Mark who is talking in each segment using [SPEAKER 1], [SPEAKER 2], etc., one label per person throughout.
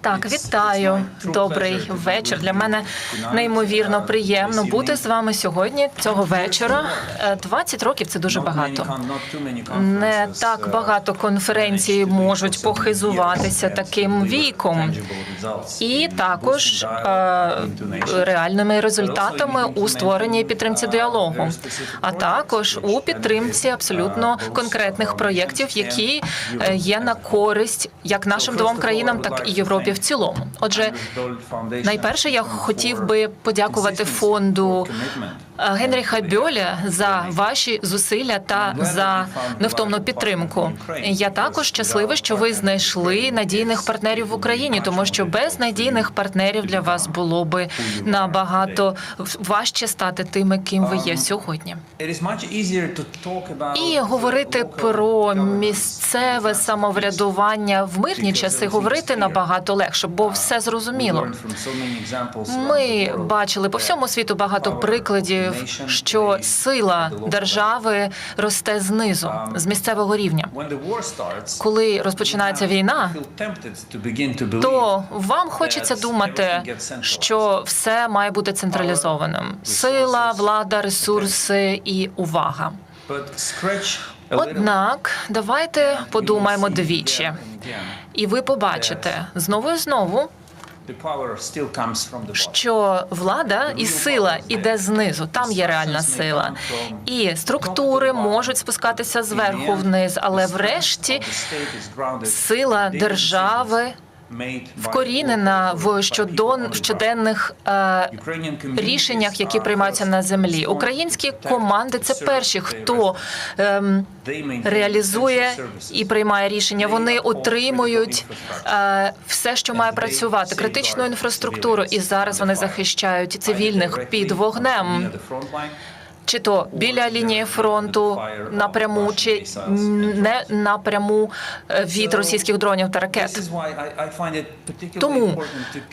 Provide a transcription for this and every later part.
[SPEAKER 1] Так, вітаю. Добрий вечір. Для мене неймовірно приємно бути з вами сьогодні. Цього вечора. Е, 20 років це дуже багато. Не так багато конференцій можуть похизуватися таким віком, і також е, реальними результатами у створенні і підтримці діалогу, а також у підтримці абсолютно конкретних проєктів, які е, є на користь як нашим двом країнам, так і Європі в цілому. Отже, найперше я хотів би подякувати фонду е, Генріха Бьоля за ваші зусилля та за невтомну підтримку. Я також щаслива, що ви знайшли надійних партнерів в Україні, тому що без надійних партнерів для вас було би набагато важче стати тими, ким ви є сьогодні. І говорити про місцеве самоврядування в мирні часи говорити набагато легше, бо все зрозуміло. Ми бачили по всьому світу багато прикладів, що сила держави росте знизу, з місцевого рівня. Коли розпочинається війна, то вам хочеться думати, що все має бути централізованим: сила, влада, ресурси і увага. Однак давайте подумаємо двічі, і ви побачите знову і знову, що влада і сила іде знизу. Там є реальна сила, і структури можуть спускатися зверху вниз, але врешті сила держави вкорінена в щодон- щоденних е, рішеннях, які приймаються на землі. Українські команди це перші, хто ем, реалізує і приймає рішення. Вони отримують е, все, що має працювати, критичну інфраструктуру, і зараз вони захищають цивільних під вогнем. Чи то біля лінії фронту напряму, чи не напряму е, від російських дронів та ракет. Тому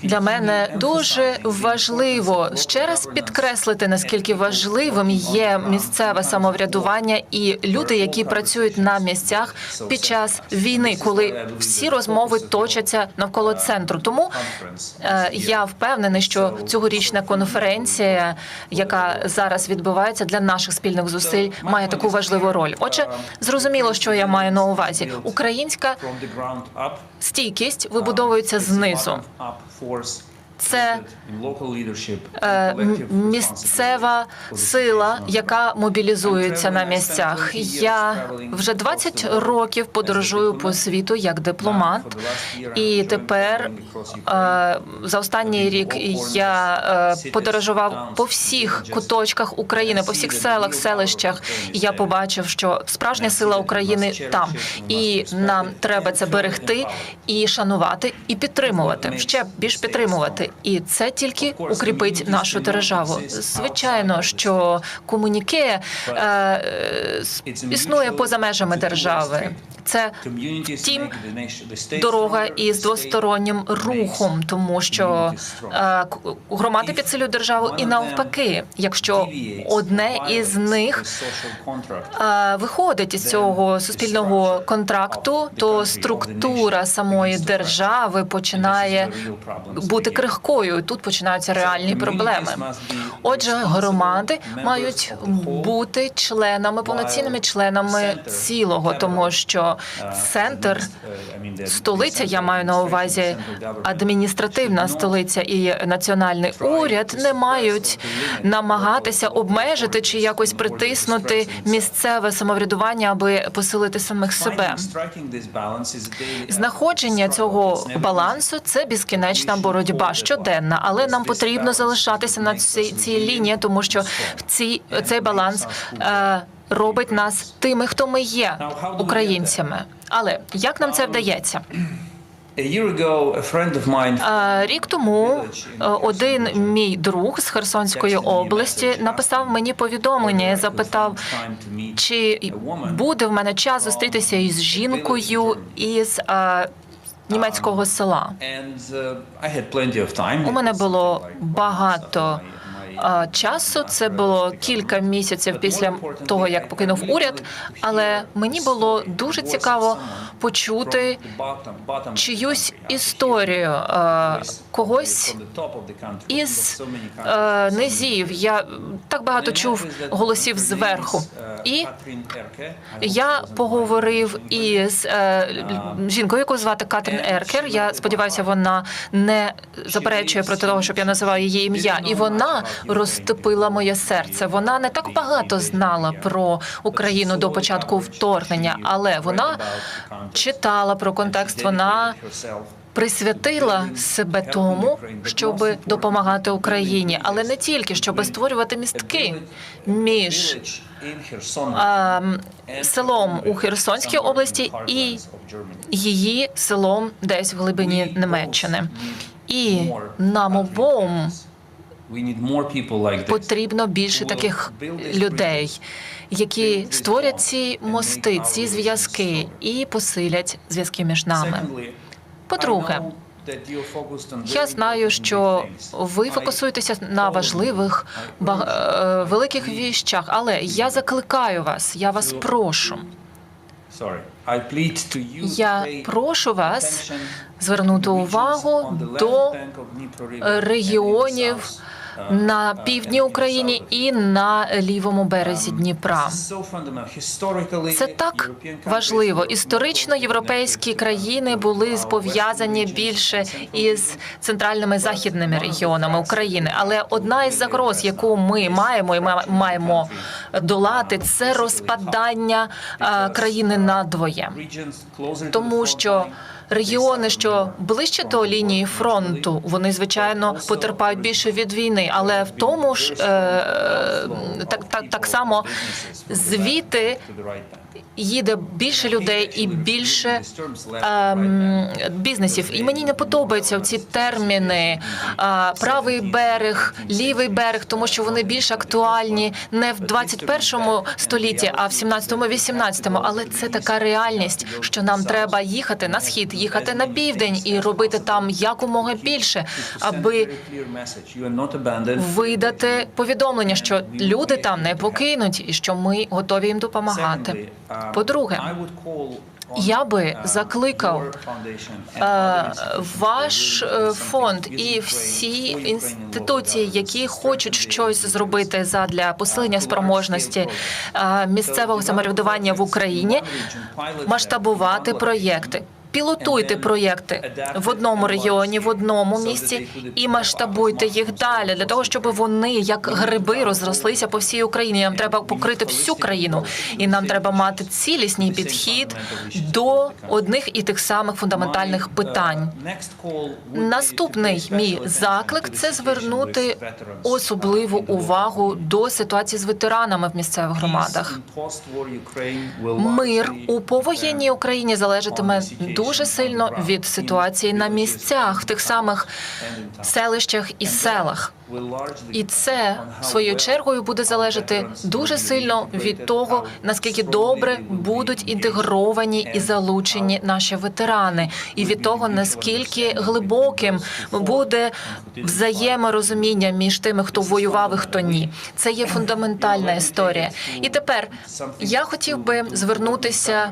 [SPEAKER 1] для мене дуже важливо ще раз підкреслити, наскільки важливим є місцеве самоврядування і люди, які працюють на місцях під час війни, коли всі розмови точаться навколо центру. Тому е, я впевнений, що цьогорічна конференція, яка зараз відбувається для наших спільних зусиль, має таку важливу роль. Отже, зрозуміло, що я маю на увазі. Українська стійкість вибудовується знизу. Це е, місцева сила, яка мобілізується на місцях. Я вже 20 років подорожую по світу як дипломат, і тепер е, за останній рік я е, подорожував по всіх куточках України, по всіх селах, селищах. І я побачив, що справжня сила України там, і нам треба це берегти і шанувати, і підтримувати ще більш підтримувати. І це тільки укріпить нашу державу. Звичайно, що комуніке е, е, існує поза межами держави. Це втім дорога із двостороннім рухом, тому що е, громади підсилюють державу і навпаки, якщо одне із них е, виходить із цього суспільного контракту, то структура самої держави починає бути крихкою. Тут починаються реальні проблеми. Отже, громади мають бути членами, повноцінними членами цілого, тому що центр столиця, я маю на увазі адміністративна столиця і національний уряд не мають намагатися обмежити чи якось притиснути місцеве самоврядування, аби посилити самих себе. Знаходження цього балансу це безкінечна боротьба щоденна, але нам потрібно залишатися на цій, цій лінії, тому що в цій цей баланс е, робить нас тими, хто ми є українцями. Але як нам це вдається? Е, Рік тому е, один мій друг з Херсонської області написав мені повідомлення і запитав, чи буде в мене час зустрітися із жінкою із е, німецького села. У мене було багато часу. Це було кілька місяців після того, як покинув уряд. Але мені було дуже цікаво почути чиюсь історію когось із низів. Я так багато чув голосів зверху. І я поговорив із е, жінкою, яку звати Катрін Еркер. Я сподіваюся, вона не заперечує проти того, щоб я називаю її ім'я. І вона розтопила моє серце. Вона не так багато знала про Україну до початку вторгнення, але вона читала про контекст. Вона присвятила себе тому, щоб допомагати Україні, але не тільки щоб створювати містки між а, селом у Херсонській області і її селом десь в глибині Німеччини. І нам обом потрібно більше таких людей, які створять ці мости, ці зв'язки і посилять зв'язки між нами. По-друге, я знаю, що ви фокусуєтеся на важливих е, великих віщах, але я закликаю вас, я вас прошу. Я прошу вас звернути увагу до регіонів на півдні України і на лівому березі Дніпра. Це так важливо. Історично європейські країни були пов'язані більше із центральними західними регіонами України. Але одна із загроз, яку ми маємо і ми маємо долати, це розпадання е, країни надвоє, тому що. Регіони, що ближче до лінії фронту, вони звичайно потерпають більше від війни, але в тому ж е, так, так, так само звідти їде більше людей і більше ем, бізнесів. І мені не подобаються ці терміни е, правий берег, лівий берег, тому що вони більш актуальні не в 21 столітті, а в 17-18. Але це така реальність, що нам треба їхати на схід, їхати на південь і робити там якомога більше, аби видати повідомлення, що люди там не покинуть, і що ми готові їм допомагати. По-друге, я би закликав е, ваш е, фонд і всі інституції, які хочуть щось зробити задля посилення спроможності е, місцевого самоврядування в Україні, масштабувати проєкти. Пілотуйте проєкти в одному регіоні, в одному місці і масштабуйте їх далі для того, щоб вони як гриби розрослися по всій Україні. Нам треба покрити всю країну, і нам треба мати цілісний підхід до одних і тих самих фундаментальних питань. Наступний мій заклик це звернути особливу увагу до ситуації з ветеранами в місцевих громадах. Мир у повоєнній Україні залежатиме дуже сильно від ситуації на місцях в тих самих селищах і селах. І це своєю чергою буде залежати дуже сильно від того, наскільки добре будуть інтегровані і залучені наші ветерани, і від того наскільки глибоким буде взаєморозуміння між тими, хто воював і хто ні. Це є фундаментальна історія. І тепер я хотів би звернутися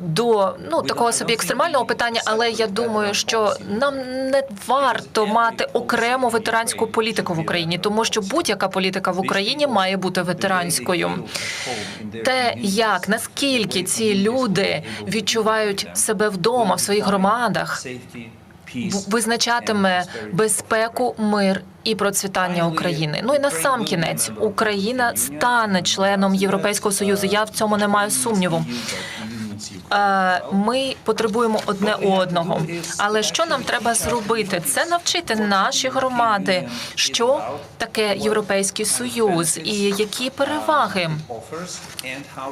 [SPEAKER 1] до ну такого собі екстремального питання, але я думаю, що нам не варто мати окрему ветеранську політику в Україні, тому що будь-яка політика в Україні має бути ветеранською. Те, як наскільки ці люди відчувають себе вдома в своїх громадах, визначатиме безпеку, мир і процвітання України. Ну і на сам кінець Україна стане членом Європейського союзу. Я в цьому не маю сумніву. Е, Ми потребуємо одне одного. Але що нам треба зробити? Це навчити наші громади, що таке європейський союз і які переваги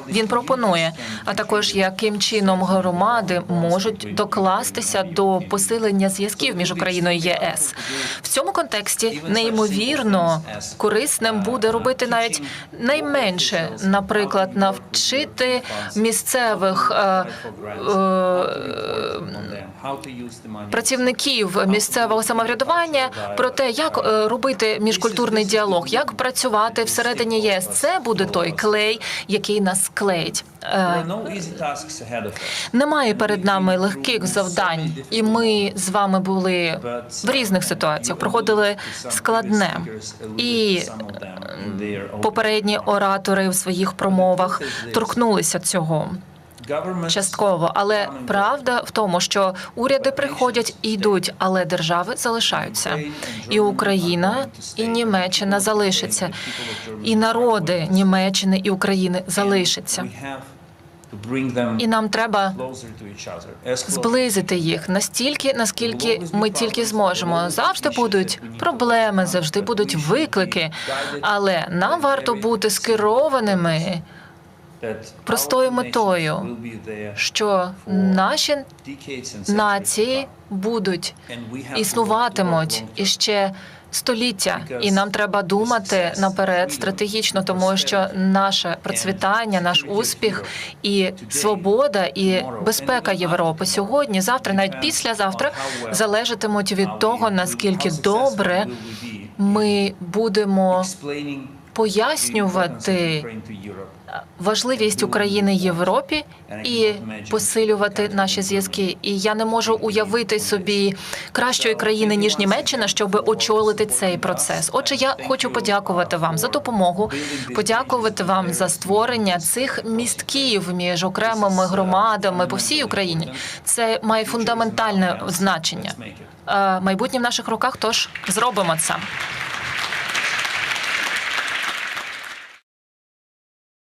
[SPEAKER 1] він пропонує, а також яким чином громади можуть докластися до посилення зв'язків між Україною і ЄС. В цьому контексті неймовірно корисним буде робити навіть найменше, наприклад, навчити місцевих е, працівників місцевого самоврядування про те, як е, робити міжкультурний діалог, як працювати всередині ЄС. Це буде той клей, який нас клеїть. Е, Немає перед нами легких завдань, і ми з вами були в різних ситуаціях, проходили складне. І попередні оратори в своїх промовах торкнулися цього частково. Але правда в тому, що уряди приходять і йдуть, але держави залишаються. І Україна, і Німеччина залишаться, і народи Німеччини і України залишаться. І нам треба зблизити їх настільки, наскільки ми тільки зможемо. Завжди будуть проблеми, завжди будуть виклики, але нам варто бути скерованими,
[SPEAKER 2] простою метою,
[SPEAKER 1] що наші нації будуть існуватимуть іще століття, і нам треба думати наперед стратегічно, тому що наше процвітання, наш успіх і свобода і безпека Європи сьогодні, завтра, навіть післязавтра, залежатимуть від того, наскільки добре ми будемо пояснювати важливість України Європі і посилювати наші зв'язки. І я не можу уявити собі кращої країни ніж Німеччина, щоб очолити цей процес. Отже, я хочу подякувати вам за допомогу, подякувати вам за створення цих містків між окремими громадами по всій Україні. Це має фундаментальне значення. Е, Майбутнє в наших руках. Тож зробимо це.